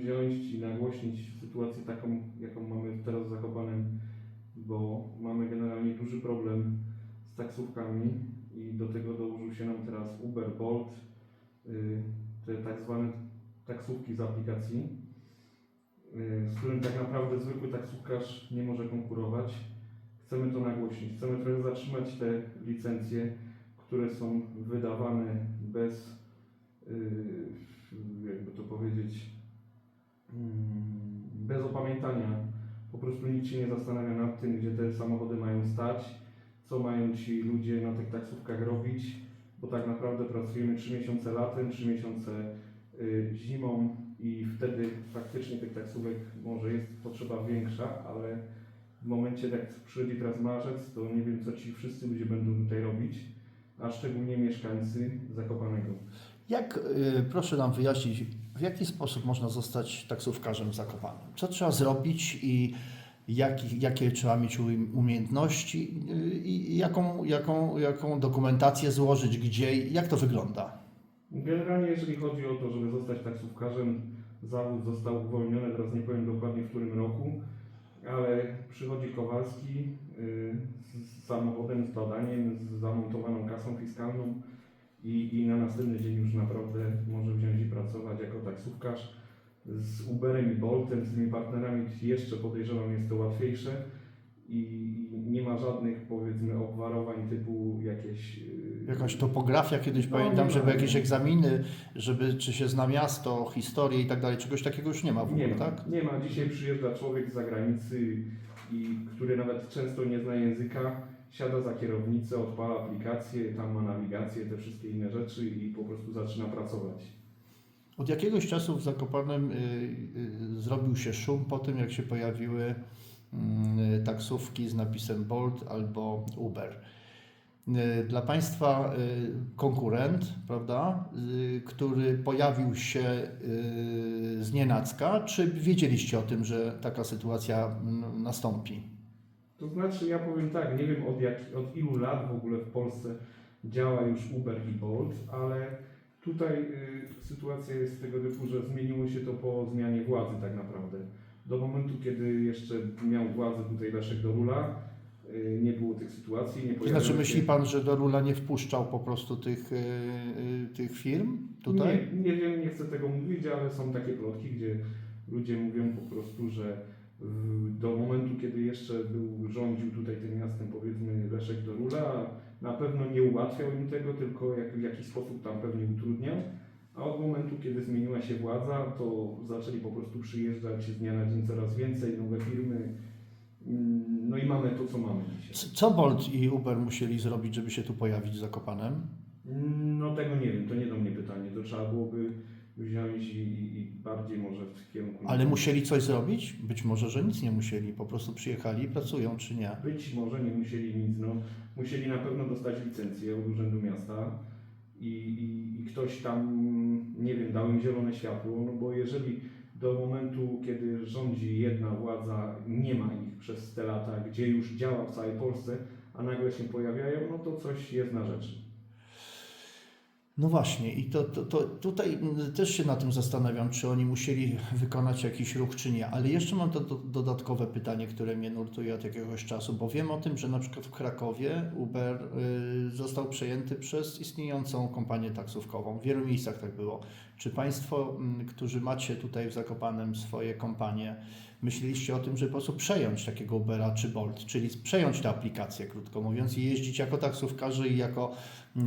wziąć i nagłośnić sytuację taką, jaką mamy teraz w bo mamy generalnie duży problem z taksówkami i do tego dołożył się nam teraz Uber, Bolt, y, te tak zwane taksówki z aplikacji, y, z którym tak naprawdę zwykły taksówkarz nie może konkurować. Chcemy to nagłośnić, chcemy trochę zatrzymać te licencje, które są wydawane bez, y, jakby to powiedzieć, bez opamiętania. Po prostu nikt się nie zastanawia nad tym, gdzie te samochody mają stać, co mają ci ludzie na tych taksówkach robić, bo tak naprawdę pracujemy 3 miesiące latem, 3 miesiące y, zimą i wtedy faktycznie tych taksówek może jest potrzeba większa, ale w momencie jak przychodzi teraz marzec, to nie wiem co ci wszyscy ludzie będą tutaj robić, a szczególnie mieszkańcy Zakopanego. Jak, y, proszę nam wyjaśnić, w jaki sposób można zostać taksówkarzem zakopanym? Co trzeba zrobić i jaki, jakie trzeba mieć umie- umiejętności y, i jaką, jaką, jaką dokumentację złożyć, gdzie, i jak to wygląda? Generalnie jeżeli chodzi o to, żeby zostać taksówkarzem, zawód został uwolniony, teraz nie powiem dokładnie w którym roku, ale przychodzi Kowalski y, z samochodem, z badaniem, z zamontowaną kasą fiskalną i, i na następny dzień już naprawdę może wziąć i pracować jako taksówkarz. Z Uberem i Boltem, z tymi partnerami jeszcze podejrzewam jest to łatwiejsze i nie ma żadnych powiedzmy obwarowań typu jakieś... y, Jakaś topografia kiedyś No, pamiętam, żeby jakieś egzaminy, żeby czy się zna miasto, historię i tak dalej. Czegoś takiego już nie ma w ogóle, Nie ma, tak? nie ma. Dzisiaj przyjeżdża człowiek z zagranicy, i, który nawet często nie zna języka, siada za kierownicę, odpala aplikację, tam ma nawigację, te wszystkie inne rzeczy i po prostu zaczyna pracować. Od jakiegoś czasu w Zakopanem y, y, zrobił się szum po tym, jak się pojawiły y, taksówki z napisem Bolt albo Uber. Y, Dla Państwa y, konkurent, prawda, y, który pojawił się z nienacka, czy wiedzieliście o tym, że taka sytuacja mm, nastąpi? To znaczy, ja powiem tak, nie wiem od, jak, od ilu lat w ogóle w Polsce działa już Uber i Bolt, ale tutaj y, sytuacja jest tego typu, że zmieniło się to po zmianie władzy tak naprawdę. Do momentu, kiedy jeszcze miał władzę tutaj Leszek Dorula, y, nie było tych sytuacji, nie To znaczy, się... myśli Pan, że do Rula nie wpuszczał po prostu tych, y, y, tych firm tutaj? Nie, nie wiem, nie chcę tego mówić, ale są takie plotki, gdzie ludzie mówią po prostu, że do momentu, kiedy jeszcze był, rządził tutaj tym miastem, powiedzmy Leszek Dorula, na pewno nie ułatwiał im tego, tylko jak, w jakiś sposób tam pewnie utrudniał. A od momentu, kiedy zmieniła się władza, to zaczęli po prostu przyjeżdżać z dnia na dzień coraz więcej, nowe firmy. Mm, No i mamy to, co mamy dzisiaj. Co Bolt i Uber musieli zrobić, żeby się tu pojawić z Zakopanem? No tego nie wiem, to nie do mnie pytanie. To trzeba byłoby wziąć i, i, bardziej może w kierunku. Ale musieli coś zrobić? Być może, że nic nie musieli, po prostu przyjechali i pracują, czy nie? Być może nie musieli nic, no. Musieli na pewno dostać licencję od Urzędu Miasta i, i, i ktoś tam, nie wiem, dał im zielone światło, no bo jeżeli do momentu, kiedy rządzi jedna władza, nie ma ich przez te lata, gdzie już działa w całej Polsce, a nagle się pojawiają, no to coś jest na rzeczy. No właśnie, i to, to, to tutaj też się na tym zastanawiam, czy oni musieli wykonać jakiś ruch, czy nie. Ale jeszcze mam to, do, dodatkowe pytanie, które mnie nurtuje od jakiegoś czasu, bo wiem o tym, że na przykład w Krakowie Uber y, został przejęty przez istniejącą kompanię taksówkową. W wielu miejscach tak było. Czy Państwo, mm, którzy macie tutaj w Zakopanem swoje kompanie, myśleliście o tym, żeby po prostu przejąć takiego Ubera czy Bolt, czyli przejąć tę aplikację, krótko mówiąc, i jeździć jako taksówkarze i jako e,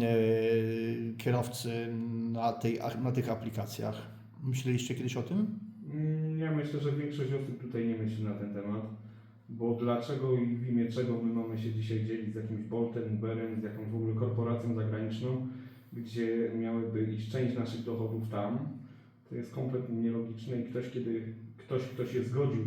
kierowcy na, tej, na tych aplikacjach. Myśleliście kiedyś o tym? Mm, Ja myślę, że większość osób tutaj nie myśli na ten temat, bo dlaczego i w imię czego my mamy się dzisiaj dzielić z jakimś Boltem, Uberem, z jakąś w ogóle korporacją zagraniczną, gdzie miałyby iść część naszych dochodów tam, to jest kompletnie nielogiczne i ktoś, kiedy ktoś, kto się zgodził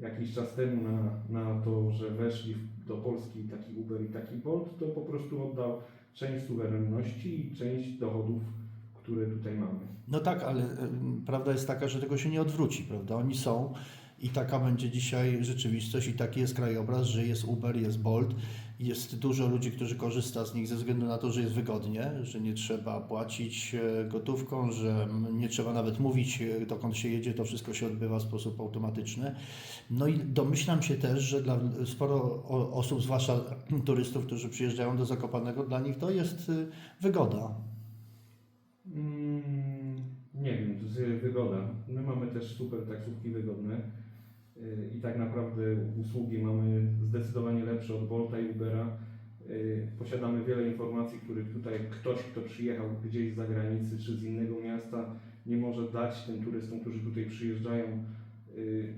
jakiś czas temu na, na to, że weszli do Polski taki Uber i taki Bolt, to po prostu oddał część suwerenności i część dochodów, które tutaj mamy. No tak, ale em, prawda jest taka, że tego się nie odwróci, prawda? Oni są I taka będzie dzisiaj rzeczywistość i taki jest krajobraz, że jest Uber, jest Bolt, jest dużo ludzi, którzy korzysta z nich ze względu na to, że jest wygodnie, że nie trzeba płacić e, gotówką, że nie trzeba nawet mówić e, dokąd się jedzie, to wszystko się odbywa w sposób automatyczny. No i domyślam się też, że dla sporo osób, zwłaszcza turystów, którzy przyjeżdżają do Zakopanego, dla nich to jest y, wygoda. Mm, nie wiem, to jest wygoda. My mamy też super taksówki wygodne i tak naprawdę usługi mamy zdecydowanie lepsze od Bolta i Ubera. Yy, Posiadamy wiele informacji, których tutaj ktoś, kto przyjechał gdzieś z zagranicy czy z innego miasta, nie może dać tym turystom, którzy tutaj przyjeżdżają. Yy,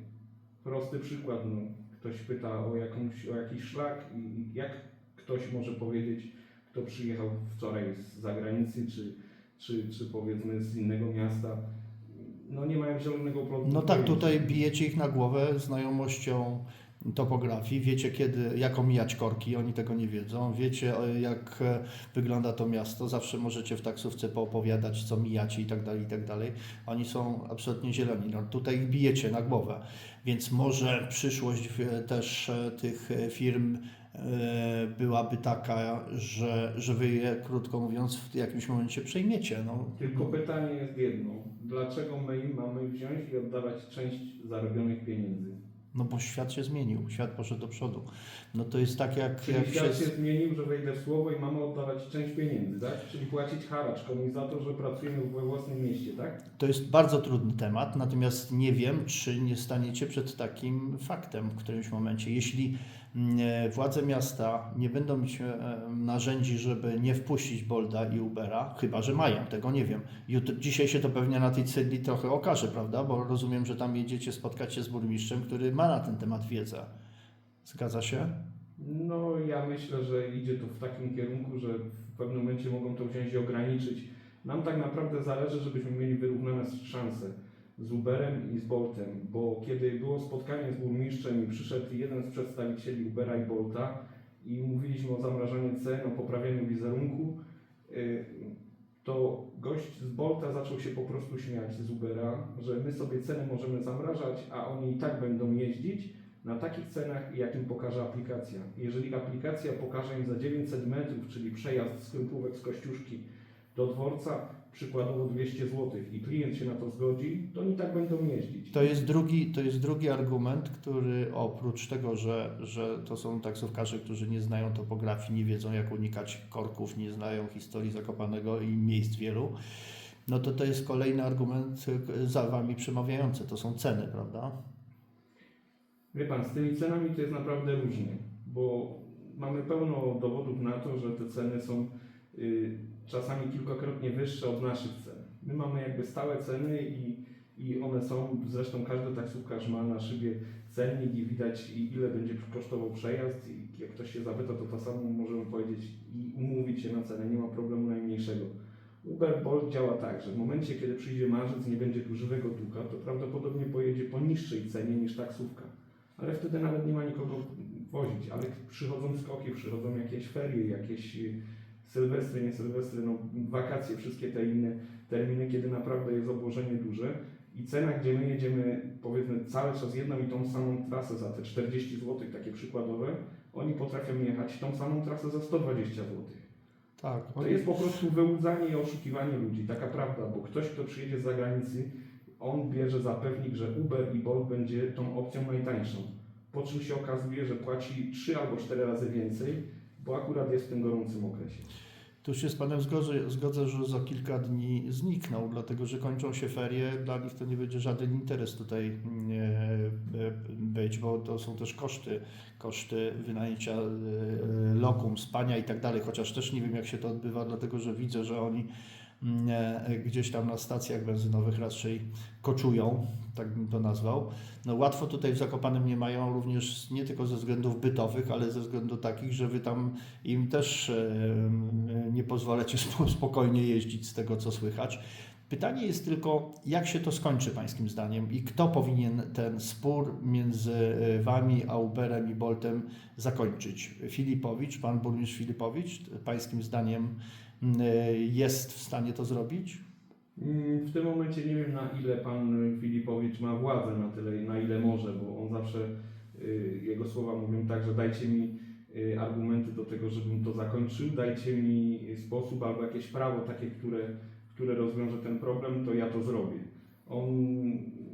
Prosty przykład, no, ktoś pyta o, jakąś, o jakiś szlak i jak ktoś może powiedzieć, kto przyjechał wczoraj z zagranicy czy czy, czy powiedzmy z innego miasta, no nie mają zielonego plotu. No tak, tutaj bijecie ich na głowę znajomością topografii, wiecie kiedy, jak omijać korki, oni tego nie wiedzą, wiecie e, jak e, wygląda to miasto, zawsze możecie w taksówce poopowiadać, co mijacie i tak dalej, i tak dalej. Oni są absolutnie zieloni, no tutaj ich bijecie na głowę, więc może przyszłość e, też tych firm byłaby taka, że, że wy je, krótko mówiąc, w jakimś momencie przejmiecie. No. Tylko pytanie jest jedno. Dlaczego my mamy wziąć i oddawać część zarobionych pieniędzy? No bo świat się zmienił, świat poszedł do przodu. No to jest tak jak, Czyli jak świat się... zmienił, że wejdę w słowo i mamy oddawać część pieniędzy, tak? Czyli płacić haracz komuś za to, że pracujemy we własnym mieście, tak? To jest bardzo trudny temat, natomiast nie wiem, czy nie staniecie przed takim faktem w którymś momencie. Jeśli mm, e, władze miasta nie będą mieć e, narzędzi, żeby nie wpuścić Bolda i Ubera, chyba że mają, tego nie wiem. Jutro, dzisiaj się to pewnie na tej celi trochę okaże, prawda? Bo rozumiem, że tam jedziecie spotkać się z burmistrzem, który ma na ten temat wiedzę. Zgadza się? No ja myślę, że idzie to w takim kierunku, że w pewnym momencie mogą to wziąć i ograniczyć. Nam tak naprawdę zależy, żebyśmy mieli wyrównane szanse z Uberem i z Boltem, bo kiedy było spotkanie z burmistrzem i przyszedł jeden z przedstawicieli Ubera i Bolta i mówiliśmy o zamrażaniu cen, o poprawieniu wizerunku, y, to gość z Bolta zaczął się po prostu śmiać z Ubera, że my sobie ceny możemy zamrażać, a oni i tak będą jeździć na takich cenach, jakim pokaże aplikacja. Jeżeli aplikacja pokaże im za 900 metrów, czyli przejazd z Krupówek z Kościuszki do dworca, przykładowo 200 zł i klient się na to zgodzi, to oni tak będą jeździć. To jest drugi, to jest drugi argument, który oprócz tego, że, że to są taksówkarze, którzy nie znają topografii, nie wiedzą jak unikać korków, nie znają historii Zakopanego i miejsc wielu, no to to jest kolejny argument za Wami przemawiający, to są ceny, prawda? Wie Pan, z tymi cenami to jest naprawdę różnie, bo mamy pełno dowodów na to, że te ceny są y, czasami kilkakrotnie wyższe od naszych cen. My mamy jakby stałe ceny i, i one są, zresztą każdy taksówkarz ma na szybie cennik i widać ile będzie kosztował przejazd i jak ktoś się zapyta, to to samo możemy powiedzieć i umówić się na cenę, nie ma problemu najmniejszego. Uber Bolt działa tak, że w momencie, kiedy przyjdzie marzec, nie będzie tu żywego tuka, to prawdopodobnie pojedzie po niższej cenie niż taksówka. Ale wtedy nawet nie ma nikogo wozić, ale przychodzą skoki, przychodzą jakieś ferie, jakieś y, sylwestry, nie sylwestry, no wakacje, wszystkie te inne terminy, kiedy naprawdę jest obłożenie duże i cena, gdzie my jedziemy powiedzmy cały czas jedną i tą samą trasę za te 40 zł, takie przykładowe, oni potrafią jechać tą samą trasę za 120 zł. Tak. To jest po prostu wyłudzanie i oszukiwanie ludzi, taka prawda, bo ktoś, kto przyjedzie z zagranicy, on bierze za pewnik, że Uber i Bolt będzie tą opcją najtańszą. Po czym się okazuje, że płaci 3 albo 4 razy więcej, bo akurat jest w tym gorącym okresie. Tu się z Panem zgodzę, zgodzę, że za kilka dni znikną, dlatego że kończą się ferie, dla nich to nie będzie żaden interes tutaj mm, e, być, bo to są też koszty, koszty wynajęcia e, lokum, spania i tak dalej, chociaż też nie wiem jak się to odbywa, dlatego że widzę, że oni e, gdzieś tam na stacjach benzynowych raczej koczują, tak bym to nazwał. No łatwo tutaj w Zakopanem nie mają również nie tylko ze względów bytowych, ale ze względu takich, że wy tam im też e, nie pozwalacie spo- spokojnie jeździć z tego, co słychać. Pytanie jest tylko, jak się to skończy Pańskim zdaniem i kto powinien ten spór między e, Wami a Uberem i Boltem zakończyć? Filipowicz, Pan Burmistrz Filipowicz, Pańskim zdaniem e, jest w stanie to zrobić? Mm, W tym momencie nie wiem na ile pan Filipowicz ma władzę, na tyle na ile może, bo on zawsze, y, jego słowa mówią tak, że dajcie mi y, argumenty do tego, żebym to zakończył, dajcie mi sposób albo jakieś prawo takie, które, które rozwiąże ten problem, to ja to zrobię. On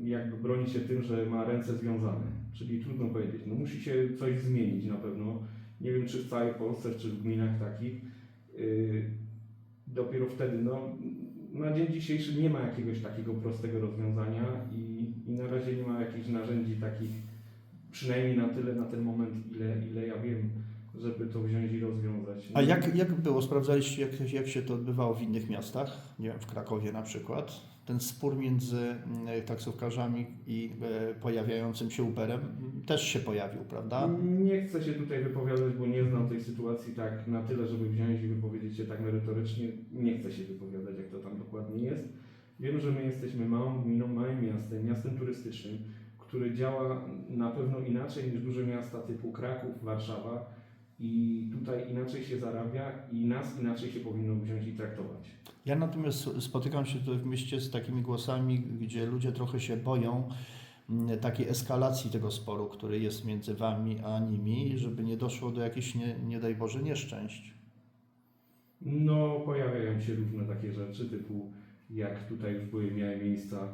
jakby broni się tym, że ma ręce związane, czyli trudno powiedzieć, no musi się coś zmienić na pewno. Nie wiem, czy w całej Polsce, czy w gminach takich. Dopiero wtedy, no, na dzień dzisiejszy nie ma jakiegoś takiego prostego rozwiązania i, i na razie nie ma jakichś narzędzi takich, przynajmniej na tyle, na ten moment, ile, ile ja wiem, żeby to wziąć i rozwiązać. A jak, jak było? Sprawdzaliście, jak, jak się to odbywało w innych miastach? Nie wiem, w Krakowie na przykład. Ten spór między mm, taksówkarzami i e, pojawiającym się Uberem też się pojawił, prawda? Nie chcę się tutaj wypowiadać, bo nie znam tej sytuacji tak na tyle, żeby wziąć i wypowiedzieć się tak merytorycznie. Nie chcę się wypowiadać, jak to tam dokładnie jest. Wiem, że my jesteśmy małą gminą, małym miastem, miastem turystycznym, który działa na pewno inaczej niż duże miasta typu Kraków, Warszawa i tutaj inaczej się zarabia i nas inaczej się powinno wziąć i traktować. Ja natomiast spotykam się tutaj w mieście z takimi głosami, gdzie ludzie trochę się boją mm, takiej eskalacji tego sporu, który jest między wami a nimi, żeby nie doszło do jakichś, nie, nie daj Boże, nieszczęść. No, pojawiają się różne takie rzeczy, typu jak tutaj już były, miały miejsca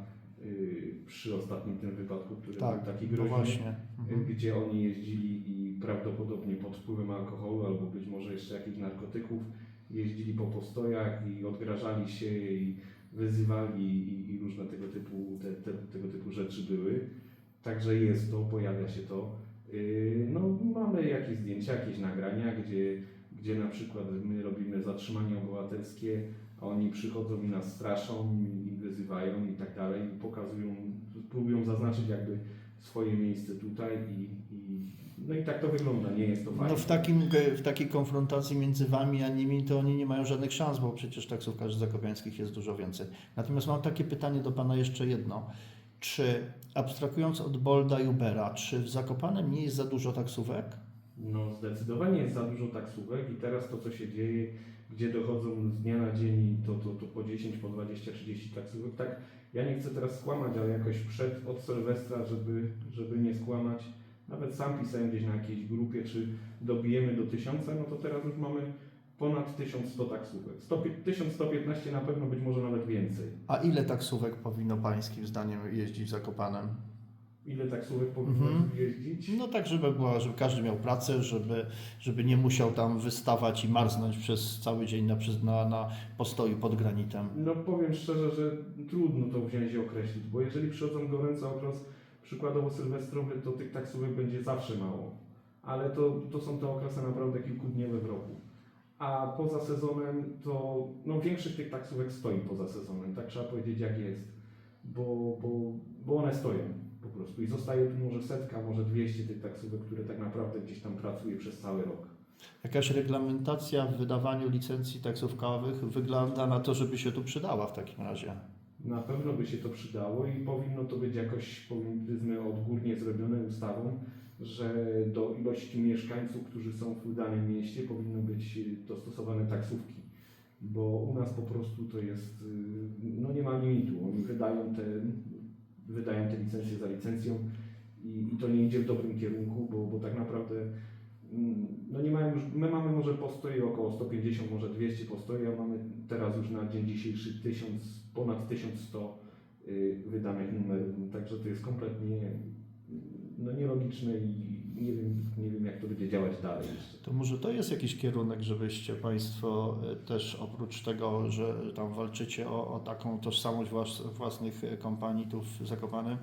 przy ostatnim tym wypadku, który Tak, był taki No groźny, właśnie. Mhm. gdzie oni jeździli i prawdopodobnie pod wpływem alkoholu albo być może jeszcze jakichś narkotyków jeździli po postojach i odgrażali się i wyzywali i, i różne tego typu, te, te, tego typu rzeczy były. Także jest to, pojawia się to. Yy, No, mamy jakieś zdjęcia, jakieś nagrania, gdzie, gdzie na przykład my robimy zatrzymanie obywatelskie, a oni przychodzą i nas straszą wyzywają i tak dalej, i pokazują, próbują zaznaczyć jakby swoje miejsce tutaj i, i no i tak to wygląda, nie jest to fajne. No w, takim, w takiej konfrontacji między wami a nimi to oni nie mają żadnych szans, bo przecież taksówkarzy zakopiańskich jest dużo więcej. Natomiast mam takie pytanie do Pana jeszcze jedno. Czy abstrahując od Bolda i Ubera, czy w Zakopanem nie jest za dużo taksówek? No zdecydowanie jest za dużo taksówek i teraz to co się dzieje, gdzie dochodzą z dnia na dzień to, to, to po 10, po 20, 30 taksówek, tak ja nie chcę teraz skłamać, ale jakoś przed od Sylwestra, żeby, żeby nie skłamać, nawet sam pisałem gdzieś na jakiejś grupie, czy dobijemy do 1000, no to teraz już mamy ponad 1100 taksówek. 100, 1115 na pewno, być może nawet więcej. A ile taksówek powinno Pańskim zdaniem jeździć w Zakopanem? Ile taksówek powinno Mhm. jeździć? No tak, żeby, była, żeby każdy miał pracę, żeby, żeby nie musiał tam wystawać i marznąć przez cały dzień na, na, na postoju pod granitem. No powiem szczerze, że trudno to wziąć i określić, bo jeżeli przychodzą gorący okres, przykładowo sylwestrowy, to tych taksówek będzie zawsze mało. Ale to, to są te okresy naprawdę kilkudniowe w roku. A poza sezonem to no, większość tych taksówek stoi poza sezonem, tak trzeba powiedzieć jak jest. Bo, bo, bo one stoją po prostu i zostaje tu może setka, może 200 tych taksówek, które tak naprawdę gdzieś tam pracuje przez cały rok. Jakaś reglamentacja w wydawaniu licencji taksówkowych wygląda na to, żeby się tu przydała w takim razie. Na pewno by się to przydało i powinno to być jakoś, powiedzmy, odgórnie zrobione ustawą, że do ilości mieszkańców, którzy są w danym mieście, powinny być dostosowane taksówki. Bo u nas po prostu to jest, y, no nie ma limitu. Oni wydają te, te licencje za licencją i, i to nie idzie w dobrym kierunku, bo, bo tak naprawdę mm, no nie mają już, my mamy może postoje około 150, może 200 postoi, a mamy teraz już na dzień dzisiejszy 1000, ponad 1100 y, wydanych numerów, także to jest kompletnie mm, no, nielogiczne i nie wiem, nie wiem jak to będzie działać dalej. To może to jest jakiś kierunek, żebyście Państwo e, też oprócz tego, że tam walczycie o, o taką tożsamość włas, własnych kompanii tu w Zakopanem,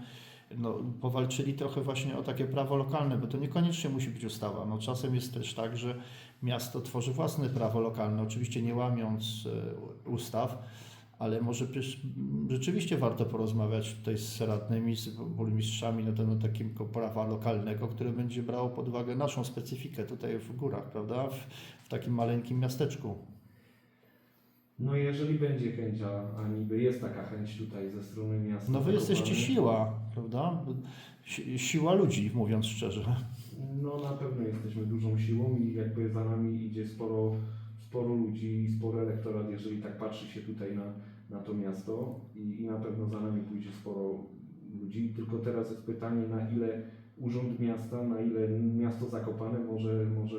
no, powalczyli trochę właśnie o takie prawo lokalne, bo to niekoniecznie musi być ustawa. No, czasem jest też tak, że miasto tworzy własne prawo lokalne, oczywiście nie łamiąc e, ustaw, ale może przecież rzeczywiście warto porozmawiać tutaj z radnymi, z burmistrzami na temat takiego prawa lokalnego, które będzie brało pod uwagę naszą specyfikę tutaj w górach, prawda? W, w takim maleńkim miasteczku. No jeżeli będzie chęć, a, niby jest taka chęć tutaj ze strony miasta. No wy jesteście Zakopane, siła, prawda? Si- Siła ludzi, mówiąc szczerze. No na pewno jesteśmy dużą siłą i jakby za nami idzie sporo, sporo ludzi i sporo elektorat, jeżeli tak patrzy się tutaj na, na to miasto i, i na pewno za nami pójdzie sporo ludzi. Tylko teraz jest pytanie, na ile urząd miasta, na ile miasto Zakopane może, może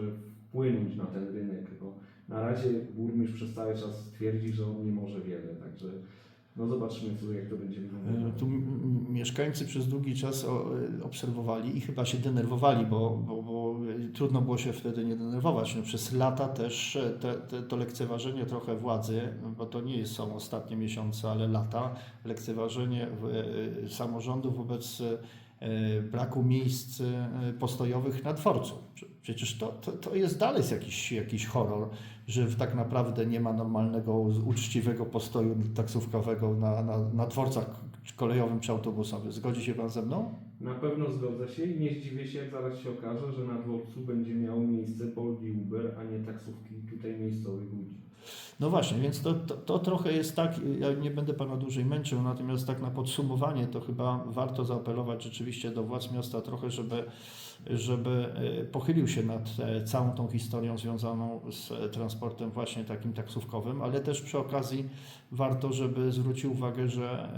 wpłynąć na ten rynek. Bo na razie burmistrz przez cały czas twierdzi, że on nie może wiele, także no zobaczymy, co, jak to będzie wyglądało. E, Tu mieszkańcy przez długi czas e, obserwowali i chyba się denerwowali, bo, bo, bo e, trudno było się wtedy nie denerwować. No, przez lata też te, te, to lekceważenie trochę władzy, bo to nie są ostatnie miesiące, ale lata, lekceważenie samorządu wobec braku miejsc postojowych na dworcu. Prze- Przecież to, to, to jest dalej jakiś, jakiś horror, że tak naprawdę nie ma normalnego, uczciwego postoju taksówkowego na, na, na dworcach kolejowym czy autobusowym. Zgodzi się Pan ze mną? Na pewno zgodzę się i nie zdziwię się, jak zaraz się okaże, że na dworcu będzie miało miejsce Bolt i Uber, a nie taksówki tutaj miejscowych ludzi. No właśnie, więc to, to, to trochę jest tak, ja nie będę Pana dłużej męczył, natomiast tak na podsumowanie to chyba warto zaapelować rzeczywiście do władz miasta trochę, żeby, żeby e, pochylił się nad e, całą tą historią związaną z e, transportem właśnie takim taksówkowym, ale też przy okazji warto, żeby zwrócił uwagę, że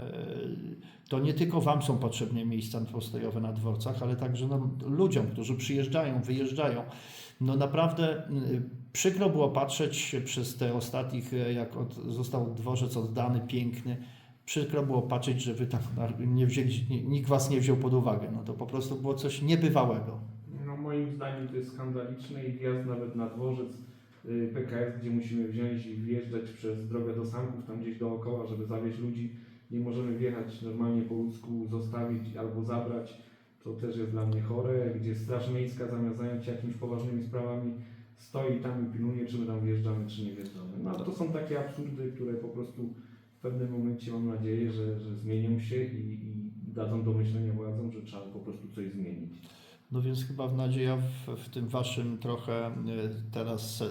to nie tylko Wam są potrzebne miejsca postojowe na dworcach, ale także no, ludziom, którzy przyjeżdżają, wyjeżdżają. No naprawdę y, przykro było patrzeć przez te ostatnich, e, jak od, został dworzec oddany, piękny, przykro było patrzeć, że wy tam nie wzięli, nikt was nie wziął pod uwagę. No to po prostu było coś niebywałego. No moim zdaniem to jest skandaliczne i wjazd nawet na dworzec y, PKS, gdzie musimy wziąć i wjeżdżać przez drogę do Sanków, tam gdzieś dookoła, żeby zawieźć ludzi. Nie możemy wjechać normalnie po ludzku, zostawić albo zabrać. To też jest dla mnie chore, gdzie Straż Miejska zamiast zająć się jakimiś poważnymi sprawami stoi tam i pilnuje, czy my tam wjeżdżamy, czy nie wjeżdżamy. No to są takie absurdy, które po prostu w pewnym momencie mam nadzieję, że, że zmienią się i, i dadzą do myślenia władzom, że trzeba po prostu coś zmienić. No więc chyba w nadzieja w, w tym waszym trochę e, teraz e,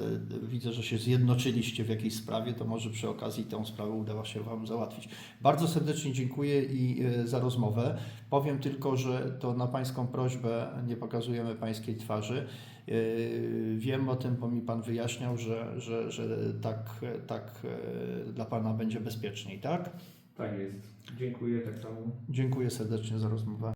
widzę, że się zjednoczyliście w jakiejś sprawie, to może przy okazji tę sprawę udało się wam załatwić. Bardzo serdecznie dziękuję i e, za rozmowę. Powiem tylko, że to na pańską prośbę nie pokazujemy pańskiej twarzy. Wiem o tym, bo mi pan wyjaśniał, że, że, że tak, tak dla pana będzie bezpieczniej, tak? Tak jest. Dziękuję tak samo. Dziękuję serdecznie za rozmowę.